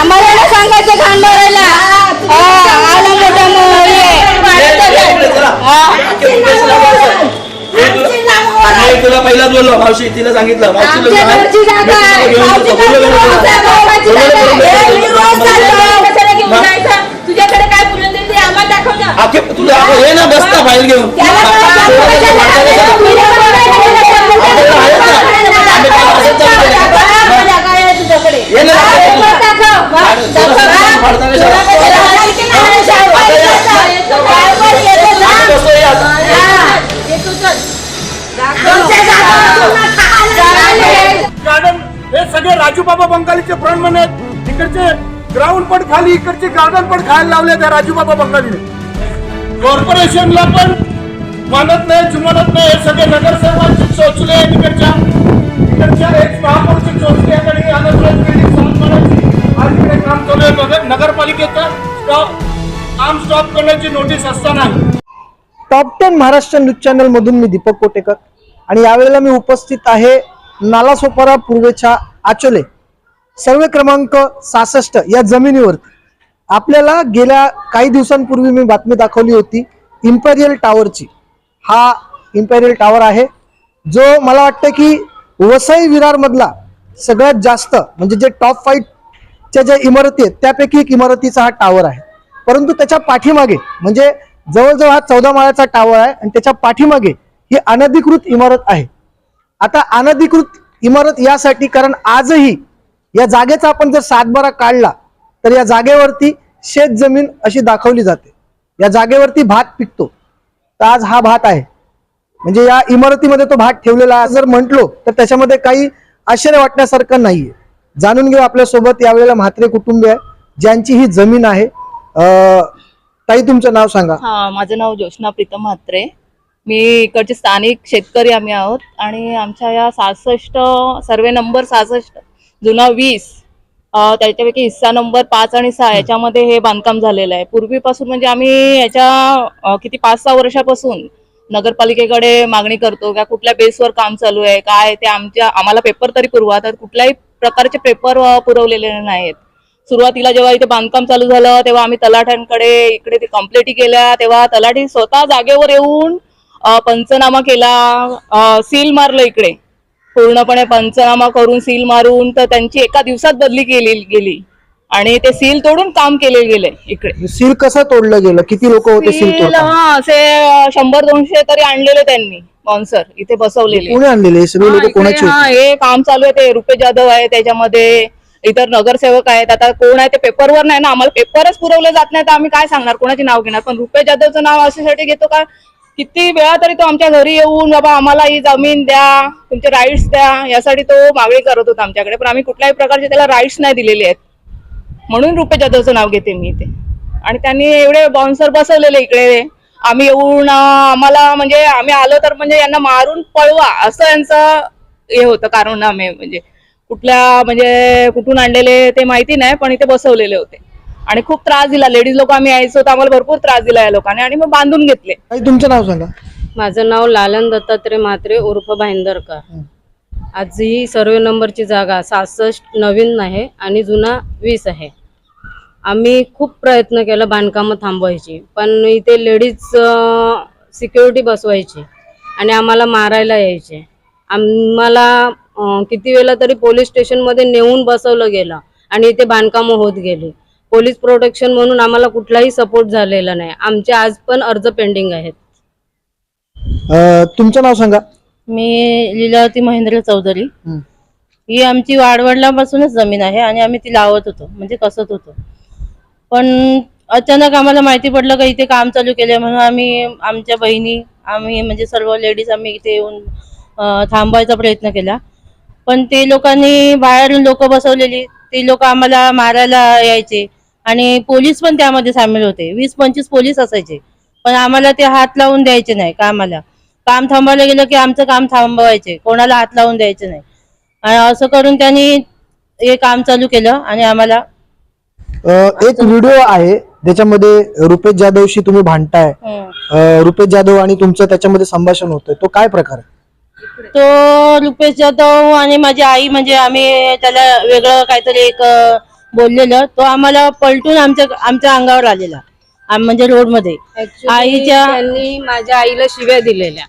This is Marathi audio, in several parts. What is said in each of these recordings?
आम्हाला सांगायचं हा, आला मोठा तुला पहिला बोललो मावशी तिला सांगितलं? तुझ्याकडे काय आम्हाला दाखव ना. तुला हे ना बसता फाईल घेऊन त्याला काय दाखव, कशाला दाखव? मी नाही जागा आहे तुझ्याकडे. ये ना. पेपर दाखव. हा, दाखव. हा. फाडता कशाला? तुला कशाला माहिती नाही, शाळेत येतो, शाळेत येतो ना. बसतो या. हा. येतो चल. तुमच्या जागा आहे. गार्डन हे सगळे राजू बाबा बंगालीचे फ्रंट आहेत. इकडचे ग्राउंड पण खाली इकडचे गार्डन पण खायला लावले त्या राजू बाबा बंगालीने. कॉर्पोरेशनला पण मानत नाही जुमानत नाही. हे सगळे नगरसेवकांचे चोचले आहेत इकडच्या. इकडच्या एक महापौरचे चोचले आणि बिल्डिंग साफ करायची आज काम चालू आहे. नगर स्टॉप काम स्टॉप करण्याची नोटीस असताना top ten Maharashtra news channel मधून मी दीपक कोटेकर. आणि यावेळेला मी उपस्थित आहे नालासोपारा पूर्वेच्या आचोले. सर्वे क्रमांक सहासष्ट या जमिनीवर आपल्याला गेल्या काही दिवसांपूर्वी मी बातमी दाखवली होती इम्पेरियल टावरची हा इम्पेरियल टावर आहे जो मला वाटतं की वसई विरारमधला सगळ्यात जास्त म्हणजे जे टॉप फाईव्हच्या ज्या इमारती आहेत त्यापैकी एक इमारतीचा हा टावर आहे. परंतु त्याच्या पाठीमागे म्हणजे जवळजवळ हा चौदा माळ्याचा टावर आहे आणि त्याच्या पाठीमागे ही अनधिकृत इमारत आहे. आता अनधिकृत इमारत यासाठी कारण आजही या जागेचा आपण जर सातबारा काढला तर या जागेवरती शेत जमीन अशी दाखवली जाते. या जागेवरती भात पिकतो. तर आज हा भात आहे. म्हणजे या इमारतीमध्ये तो भात ठेवलेला जर म्हटलो तर त्याच्यामध्ये काही आश्चर्य वाटण्यासारखं नाहीये. जाणून घेऊ आपल्यासोबत यावेळेला म्हात्रे कुटुंबी आहे ज्यांची ही जमीन आहे. ताई तुमचं नाव सांगा. हा माझं नाव ज्योत्ना प्रीतम म्हात्रे. मी इकडचे स्थानिक शेतकरी आम्ही आहोत आणि आमच्या या सहासष्ट सर्वे नंबर सहासष्ट जुना वीस त्याच्यापैकी हिस्सा नंबर पाच आणि सहा याच्यामध्ये हे बांधकाम झालेलं आहे. पूर्वीपासून म्हणजे आम्ही याच्या किती पाच सहा वर्षापासून नगरपालिकेकडे मागणी करतो का कुठल्या बेसवर काम चालू आहे काय ते आमच्या आम्हाला पेपर तरी पुरवा तर कुठल्याही प्रकारचे पेपर पुरवलेले नाहीत. सुरुवातीला जेव्हा इथे बांधकाम चालू झालं तेव्हा आम्ही तलाठ्यांकडे इकडे ते कंप्लेंटी केल्या तेव्हा तलाठी स्वतः जागेवर येऊन पंचनामा केला सील मारलं इकडे. पूर्णपणे पंचनामा करून सील मारून तर त्यांची एका दिवसात बदली केली गेली. आणि ते सील तोडून काम केले गेले इकडे. सील कसं तोडलं गेलं? किती लोक होते सील सील तोडताना? हा असे शंभर दोनशे तरी आणलेले त्यांनी बॉन्सर इथे बसवलेले. कोणी आणलेले? हे सगळे हा, लोक इकडे कोणाचे हा होते? हे काम चालू आहे ते रुपे जाधव आहे त्याच्यामध्ये इतर नगरसेवक आहेत. आता कोण आहे ते पेपरवर नाही ना आम्हाला पेपरच पुरवले जात नाही तर आम्ही काय सांगणार? कोणाचे नाव घेणार? पण रुपे जाधवचं नाव अशासाठी घेतो का? किती वेळा तरी तो आमच्या घरी येऊन बाबा आम्हाला ही जमीन द्या तुमचे राईट्स द्या. यासाठी तो मागणी करत होता आमच्याकडे. पण आम्ही कुठल्याही प्रकारचे त्याला राईट्स नाही दिलेले आहेत. म्हणून रुपे जाधवचं नाव घेते मी इथे. आणि त्यांनी एवढे बाउन्सर बसवलेले इकडे. आम्ही येऊन आम्हाला म्हणजे आम्ही आलो तर म्हणजे यांना मारून पळवा. असं यांचं हे होतं कारण आम्ही म्हणजे. कुठल्या म्हणजे कुठून आणलेले ते माहिती नाही पण इथे बसवलेले होते. आणि खूप त्रास दिला. लेडीज लोक आम्ही यायचो तर आम्हाला भरपूर त्रास दिला या लोकांनी आणि मग बांधून घेतले. ताई तुमचं नाव सांगा. माझं नाव लालन दत्तात्रय म्हात्रे उर्फ भाईंदरकर. आज ही सर्वे नंबरची जागा सहासष्ट नवीन आहे आणि जुना वीस आहे. आम्ही खूप प्रयत्न केला बांधकामं थांबवायची पण इथे लेडीज सिक्युरिटी बसवायची आणि आम्हाला मारायला यायचे. आम्हाला किती वेळा तरी पोलीस स्टेशनमध्ये नेऊन बसवलं गेलं आणि इथे बांधकामं होत गेली. पोलीस प्रोटेक्शन म्हणून आम्हाला कुठलाही सपोर्ट झालेला नाही. आमचे आज पण अर्ज पेंडिंग आहेत. अं, तुमचं नाव सांगा. मी लीलावती महेंद्र चौधरी. हं. ही आमची वाडवडिलांपासूनच जमीन आहे आणि आम्ही ती लावत होतो म्हणजे कसत होतो. पण अचानक आम्हाला माहिती पडलं का इथे काम चालू केले म्हणून आम्ही आमच्या बहिणी आम्ही म्हणजे सर्व लेडीज आम्ही इथे येऊन अं, थांबवायचा प्रयत्न केला. पण ते लोकांनी बाहेरून लोक बसवलेली ते लोक आम्हाला मारायला यायचे. आणि पोलीस पण त्यामध्ये सामील होते. वीस पंचवीस पोलीस असायचे. पण आम्हाला ते हात लावून द्यायचे नाही कामाला. काम थांबवलं गेलं की आमचं काम थांबवायचे. कोणाला हात लावून द्यायचे नाही. आणि असं करून त्यांनी हे काम चालू केलं आणि आम्हाला एक व्हिडिओ आहे. त्याच्यामध्ये रुपेश जाधवशी तुम्ही भांडताय. रुपेश जाधव आणि तुमचं त्याच्यामध्ये संभाषण होतंय तो काय प्रकार आहे? तो रुपेश जाधव आणि माझी आई म्हणजे आम्ही त्याला वेगळं काहीतरी एक बोललेलं तो आम्हाला पलटून आमच्या आमच्या अंगावर आलेला. आम- म्हणजे रोडमध्ये. Actually, आईच्या त्यांनी माझ्या आईला शिव्या दिलेल्या.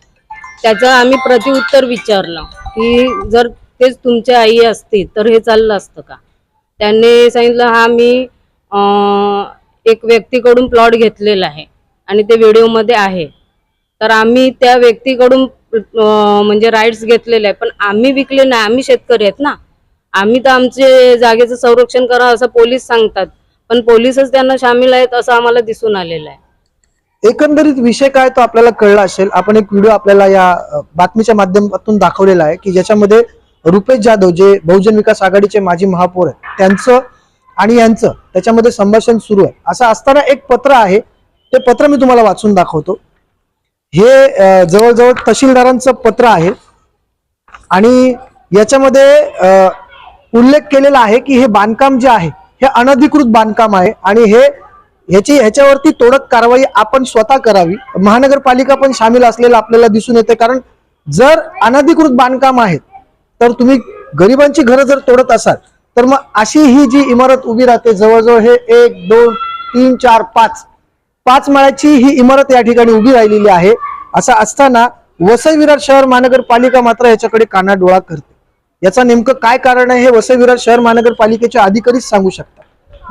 त्याचं आम्ही प्रतिउत्तर विचारलं की जर तेच तुमची आई असती तर हे चाललं असतं का? त्यांनी सांगितलं हा मी अं, एक व्यक्तीकडून प्लॉट घेतलेला आहे आणि ते व्हिडिओमध्ये आहे. तर आम्ही त्या व्यक्तीकडून अं, म्हणजे राईट्स घेतलेले आहे पण आम्ही विकले नाही आम्ही शेतकरी आहेत ना. आम्ही तर आमचे जागेचं संरक्षण करा असं पोलीस सांगतात. पण पोलीसच त्यांना सामील आहेत असं आम्हाला दिसून आलेलं आहे. एकंदरीत विषय काय तो आपल्याला कळला असेल. आपण एक व्हिडिओ आपल्याला या बातमीच्या माध्यमातून दाखवलेला आहे की ज्याच्यामध्ये रुपेश जाधव जे बहुजन विकास आघाडीचे माजी महापौर आहेत त्यांचं आणि यांचं त्याच्यामध्ये संभाषण सुरू आहे. असं असताना एक पत्र आहे. ते पत्र मी तुम्हाला वाचून दाखवतो. हे जवळजवळ तहसीलदारांचं पत्र आहे. आणि याच्यामध्ये उल्लेख केलेला आहे की हे बांधकाम जे आहे हे अनधिकृत बांधकाम आहे आणि हे ह्याची ह्याच्यावरती तोडक कारवाई आपण स्वतः करावी. महानगरपालिका पण सामील असलेलं आपल्याला दिसून येते कारण जर अनधिकृत बांधकाम आहेत तर तुम्ही गरिबांची घरं जर तोडत असाल तर मग अशी ही जी इमारत उभी राहते जवळजवळ हे एक दोन तीन चार पाच पाच माळ्याची ही इमारत या ठिकाणी उभी राहिलेली आहे. असं असताना वसई विरार शहर महानगरपालिका मात्र याच्याकडे कानाडोळा करते. याचं नेमकं काय कारण आहे हे वसईविरार शहर महानगरपालिकेचे अधिकारीच सांगू शकतात.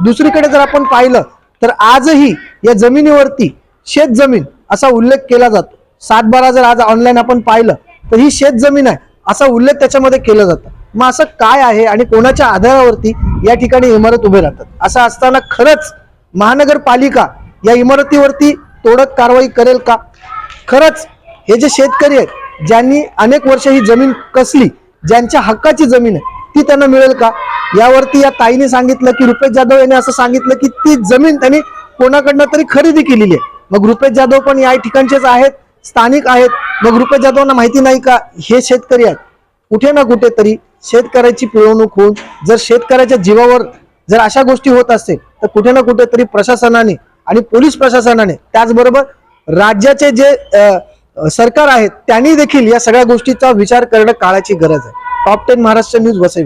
दुसरीकडे जर आपण पाहिलं तर आजही या जमिनीवरती शेत जमीन असा उल्लेख केला जातो. सात बारा जर आज ऑनलाईन आपण पाहिलं तर ही शेत जमीन आहे असा उल्लेख त्याच्यामध्ये केला जातो. मग असं काय आहे आणि कोणाच्या आधारावरती या ठिकाणी इमारत उभे राहतात? असं असताना खरंच महानगरपालिका या इमारतीवरती तोडक कारवाई करेल का? खरंच हे जे शेतकरी आहेत ज्यांनी अनेक वर्ष ही जमीन कसली ज्यांच्या हक्काची जमीन आहे ती त्यांना मिळेल का? यावरती या ताईने सांगितलं की रुपेश जाधव यांनी असं सांगितलं की ती जमीन त्यांनी कोणाकडनं तरी खरेदी केलेली आहे. मग रुपेश जाधव पण या ठिकाणचेच आहेत स्थानिक आहेत. मग रुपेश जाधवांना माहिती नाही का? हे शेतकरी आहेत. कुठे ना कुठेतरी शेतकऱ्याची पिळवणूक होऊन जर शेतकऱ्याच्या जीवावर जर अशा गोष्टी होत असतील तर कुठे ना कुठेतरी प्रशासनाने आणि पोलीस प्रशासनाने त्याचबरोबर राज्याचे जे सरकार आहेत त्यांनी देखील या सगळ्या गोष्टीचा विचार करणं काळाची गरज आहे. Top ten Maharashtra news Vasai